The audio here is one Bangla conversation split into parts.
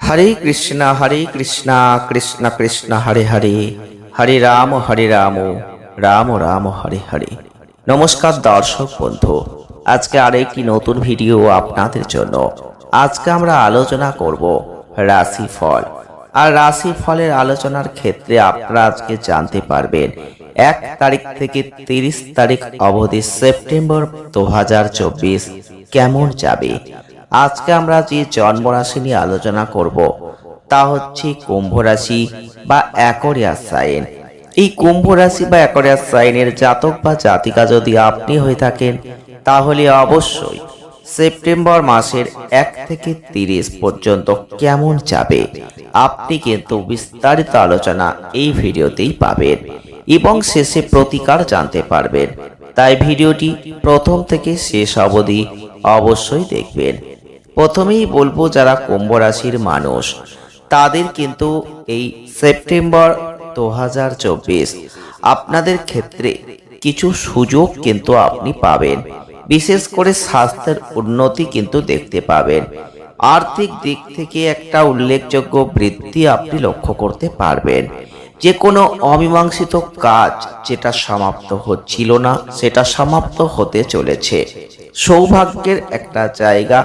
হরে কৃষ্ণ হরে কৃষ্ণ কৃষ্ণ কৃষ্ণ, হরে হরে। হরে রাম হরে রাম রাম রাম, হরে হরে। নমস্কার দর্শক বন্ধু, আজকে আরেকটি নতুন ভিডিও আপনাদের জন্য। আজকে আমরা আলোচনা করব রাশি ফল আর রাশি ফলের আলোচনার ক্ষেত্রে আপনারা আজকে জানতে পারবেন এক তারিখ থেকে তিরিশ তারিখ অবধি সেপ্টেম্বর দু হাজার চব্বিশ কেমন যাবে? আজকে আমরা যে জন্মরাশি নিয়ে আলোচনা করব, তা হচ্ছে কুম্ভ রাশি বা অ্যাকোরিয়াস সাইন। এই কুম্ভ রাশি বা অ্যাকোরিয়াস সাইনের জাতক বা জাতিকা যদি আপনি হয়ে থাকেন, তাহলে অবশ্যই সেপ্টেম্বর মাসের এক থেকে তিরিশ পর্যন্ত কেমন যাবে? আপনি কিন্তু বিস্তারিত আলোচনা এই ভিডিওতেই পাবেন। এবং শেষে প্রতিকার জানতে পারবেন। তাই ভিডিওটি প্রথম থেকে শেষ অবধি অবশ্যই দেখবেন। প্রথমেই বলব, যারা কুম্ভ রাশির মানুষ, তাদের কিন্তু এই সেপ্টেম্বর দু হাজার চব্বিশ আপনাদের ক্ষেত্রে কিছু সুযোগ কিন্তু আপনি পাবেন। বিশেষ করে স্বাস্থ্যের উন্নতি কিন্তু দেখতে পাবেন। আর্থিক দিক থেকে একটা উল্লেখযোগ্য বৃদ্ধি আপনি লক্ষ্য করতে পারবেন। যে কোনো অমীমাংসিত কাজ যেটা সমাপ্ত হচ্ছিল না, সেটা সমাপ্ত হতে চলেছে। সৌভাগ্যের একটা জায়গা,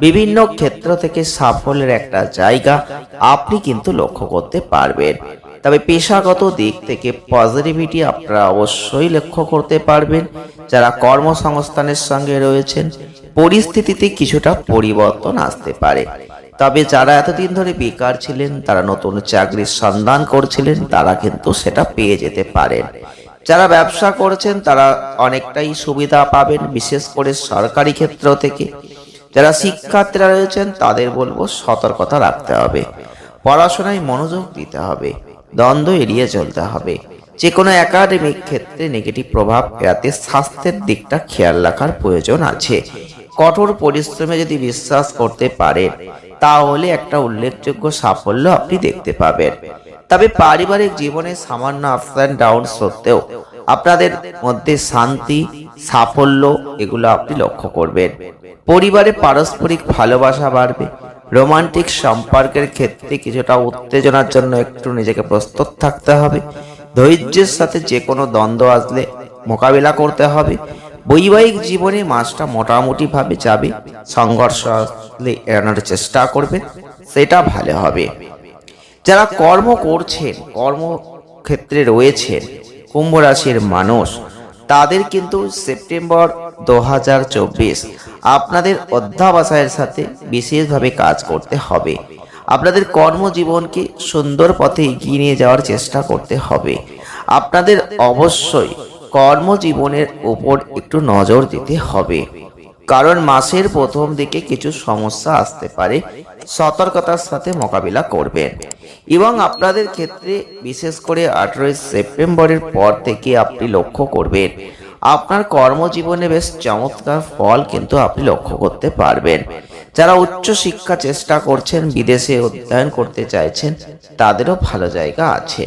বিভিন্ন ক্ষেত্র থেকে সাফল্যের একটা জায়গা আপনি কিন্তু লক্ষ্য করতে পারবেন। তবে পেশাগত দিক থেকে পজিটিভিটি আপনারা অবশ্যই লক্ষ্য করতে পারবেন। যারা কর্মসংস্থানের সঙ্গে রয়েছেন, পরিস্থিতিতে কিছুটা পরিবর্তন আসতে পারে। তবে যারা এতদিন ধরে বেকার ছিলেন, তারা নতুন চাকরির সন্ধান করছিলেন, তারা কিন্তু সেটা পেয়ে যেতে পারেন। যারা ব্যবসা করছেন, তারা অনেকটাই সুবিধা পাবেন, বিশেষ করে সরকারি ক্ষেত্র থেকে। যারা শিক্ষার্থীরা রয়েছেন, তাদের বলব সতর্কতা রাখতে হবে। পড়াশোনায় মনোযোগ দিতে হবে। দ্বন্দ্ব এড়িয়ে চলতে হবে। যে কোনো একাডেমিক ক্ষেত্রে নেগেটিভ প্রভাব এড়াতে স্বাস্থ্যের দিকটা খেয়াল রাখার প্রয়োজন আছে। কঠোর পরিশ্রমে যদি বিশ্বাস করতে পারেন তাহলে একটা উল্লেখযোগ্য সাফল্য আপনি দেখতে পাবেন। তবে পারিবারিক জীবনে সামান্য আপস অ্যান্ড ডাউন সত্ত্বেও আপনাদের মধ্যে শান্তি, সাফল্য এগুলো আপনি লক্ষ্য করবেন। পরিবারে পারস্পরিক ভালোবাসা বাড়বে, রোমান্টিক সম্পর্কের ক্ষেত্রে কিছুটা উত্তেজনার জন্য একটু নিজেকে প্রস্তুত থাকতে হবে, ধৈর্যের সাথে যে কোনো দ্বন্দ্ব আসলে মোকাবিলা করতে হবে বৈবাহিক জীবনে মাসটা মোটামুটি ভাবে যাবে, সংঘর্ষ আসলে এড়ানোর চেষ্টা করবেন সেটা ভালো হবে। যারা কর্ম করছেন, কর্মক্ষেত্রে রয়েছেন, কুম্ভ রাশির মানুষ, তাদের কিন্তু সেপ্টেম্বর দু হাজার চব্বিশ আপনাদের অধ্যাবসায়ের সাথে বিশেষভাবে কাজ করতে হবে। আপনাদের কর্মজীবনকে সুন্দর পথে এগিয়ে নিয়ে যাওয়ার চেষ্টা করতে হবে। আপনাদের অবশ্যই কর্মজীবনের উপর একটু নজর দিতে হবে। কারণ মাসের প্রথম দিকে কিছু সমস্যা আসতে পারে, সতর্কতার সাথে মোকাবিলা করবেন এবং আপনাদের ক্ষেত্রে বিশেষ করে আঠেরোই সেপ্টেম্বরের পর থেকে আপনি লক্ষ্য করবেন, আপনার কর্মজীবনে বেশ চমৎকার ফল কিন্তু আপনি লক্ষ্য করতে পারবেন। যারা উচ্চ শিক্ষা চেষ্টা করছেন, বিদেশে অধ্যয়ন করতে চাইছেন, তাদেরও ভালো জায়গা আছে।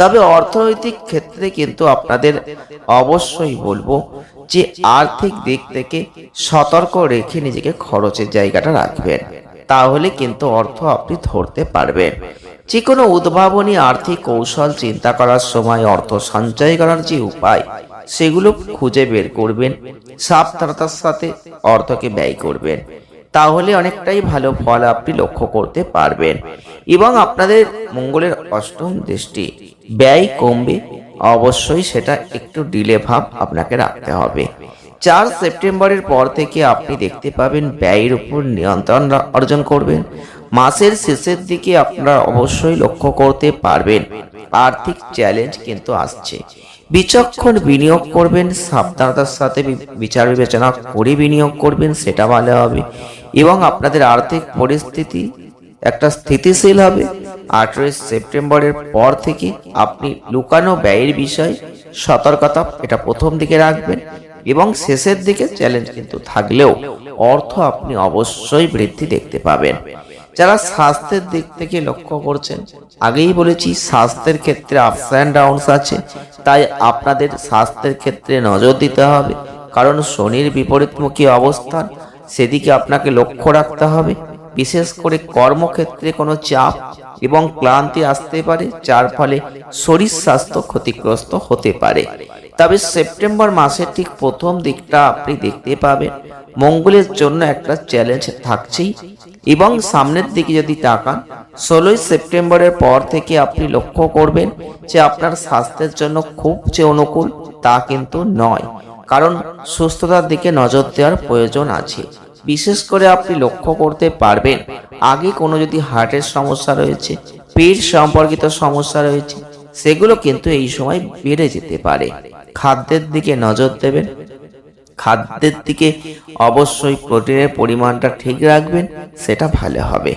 তবে অর্থনৈতিক ক্ষেত্রে কিন্তু আপনাদের অবশ্যই বলব যে আর্থিক দিক থেকে সতর্ক রেখে নিজেকে খরচের জায়গাটা রাখবেন। তাহলে কিন্তু অর্থ আপনি ধরতে পারবেন। যে কোনো উদ্ভাবনী আর্থিক কৌশল চিন্তা করার সময় অর্থ সঞ্চয় করার যে উপায়, সেগুলো খুঁজে বের করবেন। সাবধানতার সাথে অর্থকে ব্যয় করবেন। তাহলে অনেকটাই ভালো ফল আপনি লক্ষ্য করতে পারবেন। এবং আপনাদের মঙ্গলের অষ্টম দৃষ্টি ব্যয় কমবে, অবশ্যই সেটা একটু ডিলে ভাব আপনাকে রাখতে হবে। চার সেপ্টেম্বরের পর থেকে আপনি দেখতে পাবেন ব্যয়ের উপর নিয়ন্ত্রণ অর্জন করবেন। মাসের শেষের দিকে আপনারা অবশ্যই লক্ষ্য করতে পারবেন। আর্থিক চ্যালেঞ্জ কিন্তু আসছে। বিচক্ষণ বিনিয়োগ করবেন, সাবধানতার সাথে বিচার বিবেচনা করে বিনিয়োগ করবেন, সেটা ভালো হবে। এবং আপনাদের আর্থিক পরিস্থিতি একটা স্থিতিশীল হবে। আঠেরোই সেপ্টেম্বরের পর থেকে আপনি লুকানো ব্যয়ের বিষয় সতর্কতা এটা প্রথম দিকে রাখবেন এবং শেষের দিকে চ্যালেঞ্জ কিন্তু থাকলেও অর্থ আপনি অবশ্যই বৃদ্ধি দেখতে পাবেন। যারা স্বাস্থ্যের দিক থেকে লক্ষ্য করছেন, আগেই বলেছি স্বাস্থ্যের ক্ষেত্রে আপস অ্যান্ড ডাউনস আছে, তাই আপনাদের স্বাস্থ্যের ক্ষেত্রে নজর দিতে হবে। কারণ শনির বিপরীতমুখী অবস্থান, সেদিকে আপনাকে লক্ষ্য রাখতে হবে। বিশেষ করে কর্মক্ষেত্রে কোনো চাপ এবং ক্লান্তি আসতে পারে, যার ফলে শরীর স্বাস্থ্য ক্ষতিগ্রস্ত হতে পারে। তবে সেপ্টেম্বর মাসের ঠিক প্রথম দিকটা আপনি দেখতে পাবেন। মঙ্গলের জন্য একটা চ্যালেঞ্জ থাকছেই। এবং সামনের দিকে যদি তাকান, ষোলোই সেপ্টেম্বরের পর থেকে আপনি লক্ষ্য করবেন যে আপনার স্বাস্থ্যের জন্য খুব যে অনুকূল তা কিন্তু নয়। কারণ সুস্থতার দিকে নজর দেওয়ার প্রয়োজন আছে। বিশেষ করে আপনি লক্ষ্য করতে পারবেন, আগে কোনো যদি হার্টের সমস্যা রয়েছে, পেট সম্পর্কিত সমস্যা রয়েছে, সেগুলো কিন্তু এই সময় বেড়ে যেতে পারে। খাদ্যের দিকে নজর দেবেন। খাদ্যের দিকে অবশ্যই প্রোটিনের পরিমাণটা ঠিক রাখবেন, সেটা ভালো হবে।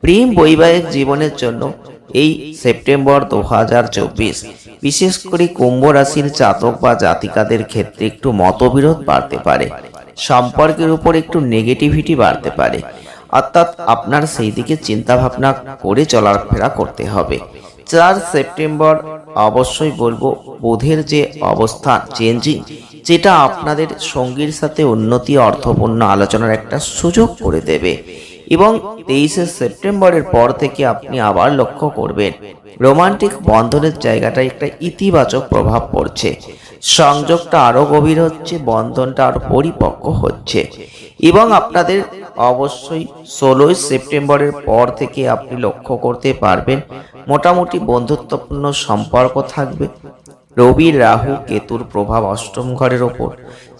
প্রেম বৈবাহিক জীবনের জন্য এই সেপ্টেম্বর দু হাজার চব্বিশ, বিশেষ করে কুম্ভ রাশির জাতক বা জাতিকাদের ক্ষেত্রে একটু মতবিরোধ বাড়তে পারে। সম্পর্কের উপর একটু নেগেটিভিটি বাড়তে পারে। অর্থাৎ আপনার সেই দিকে চিন্তা ভাবনা করে চলাফেরা করতে হবে। চার সেপ্টেম্বর, অবশ্যই বলব, বোধের যে অবস্থান চেঞ্জিং যেটা আপনাদের সঙ্গীর সাথে উন্নতি, অর্থপূর্ণ আলোচনার একটা সুযোগ করে দেবে। এবং তেইশে সেপ্টেম্বরের পর থেকে আপনি আবার লক্ষ্য করবেন, রোমান্টিক বন্ধনের জায়গাটায় একটা ইতিবাচক প্রভাব পড়ছে। সংযোগটা আরও গভীর হচ্ছে, বন্ধনটা আরও পরিপক্ক হচ্ছে। এবং আপনাদের অবশ্যই ষোলোই সেপ্টেম্বরের পর থেকে আপনি লক্ষ্য করতে পারবেন, মোটামুটি বন্ধুত্বপূর্ণ সম্পর্ক থাকবে। রবি, রাহু, কেতুর প্রভাব অষ্টম ঘরের ওপর,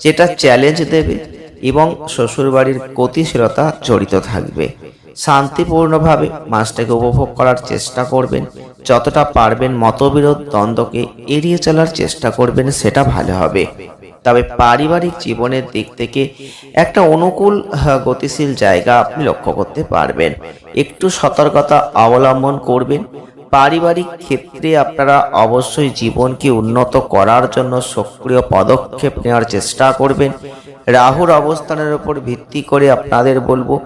যেটা চ্যালেঞ্জ দেবে এবং শ্বশুরবাড়ির গতিশীলতা জড়িত থাকবে। শান্তিপূর্ণভাবে মাসটাকে উপভোগ করার চেষ্টা করবেন। যতটা পারবেন মতবিরোধ দ্বন্দ্বকে এড়িয়ে চলার চেষ্টা করবেন, সেটা ভালো হবে। তবে পারিবারিক জীবনের দিক থেকে একটা অনুকূল গতিশীল জায়গা আপনি লক্ষ্য করতে পারবেন। একটু সতর্কতা অবলম্বন করবেন। পারিবারিক ক্ষেত্রে আপনারা অবশ্যই জীবনকে উন্নত করার জন্য সক্রিয় পদক্ষেপ নেওয়ার চেষ্টা করবেন। রাহুর অবস্থানের উপর ভিত্তি করে আপনাদের বলব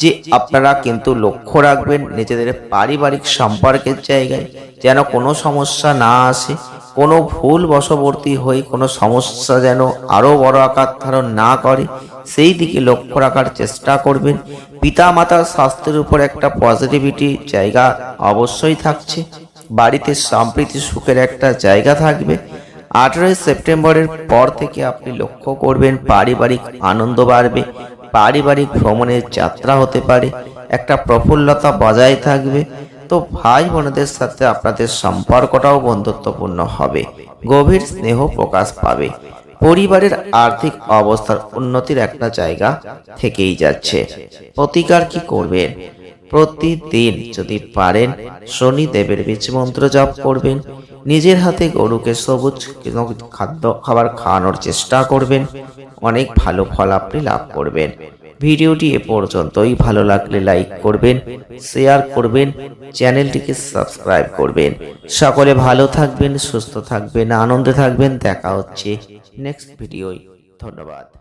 যে আপনারা কিন্তু লক্ষ্য রাখবেন নিজেদের পারিবারিক সম্পর্কের জায়গায় যেন কোনো সমস্যা না আসে, কোনো ভুল বশবর্তী হয়ে কোনো সমস্যা যেন আরও বড় আকার ধারণ না করে, সেই দিকে লক্ষ্য রাখার চেষ্টা করবেন। পিতা মাতার স্বাস্থ্যের উপর একটা পজিটিভিটি জায়গা অবশ্যই থাকছে। বাড়িতে সম্প্রীতি, সুখের একটা জায়গা থাকবে। আঠেরোই সেপ্টেম্বরের পর থেকে আপনি লক্ষ্য করবেন পারিবারিক আনন্দ বাড়বে। পারিবারিক ভ্রমণের যাত্রা হতে পারে, একটা প্রফুল্লতা বজায় থাকবে। তো ভাই বোনদের সাথে আপনাদের সম্পর্কটাও বন্ধুত্বপূর্ণ হবে, গভীর স্নেহ প্রকাশ পাবে। পরিবারের আর্থিক অবস্থার উন্নতির একটা জায়গা থেকেই যাচ্ছে। প্রতিকার কি করবেন? প্রতিদিন যদি পারেন শনি দেবের বীজ মন্ত্র জপ করবেন, নিজের হাতে গরুকে সবুজ খাদ্য, খাবার খাওয়ানোর চেষ্টা করবেন, অনেক ভালো ফল আপনি লাভ করবেন। ভিডিওটি এ পর্যন্তই। ভালো লাগলে লাইক করবেন, শেয়ার করবেন, চ্যানেলটিকে সাবস্ক্রাইব করবেন। সকলে ভালো থাকবেন, সুস্থ থাকবেন, আনন্দে থাকবেন। দেখা হচ্ছে নেক্সট ভিডিওয়। ধন্যবাদ।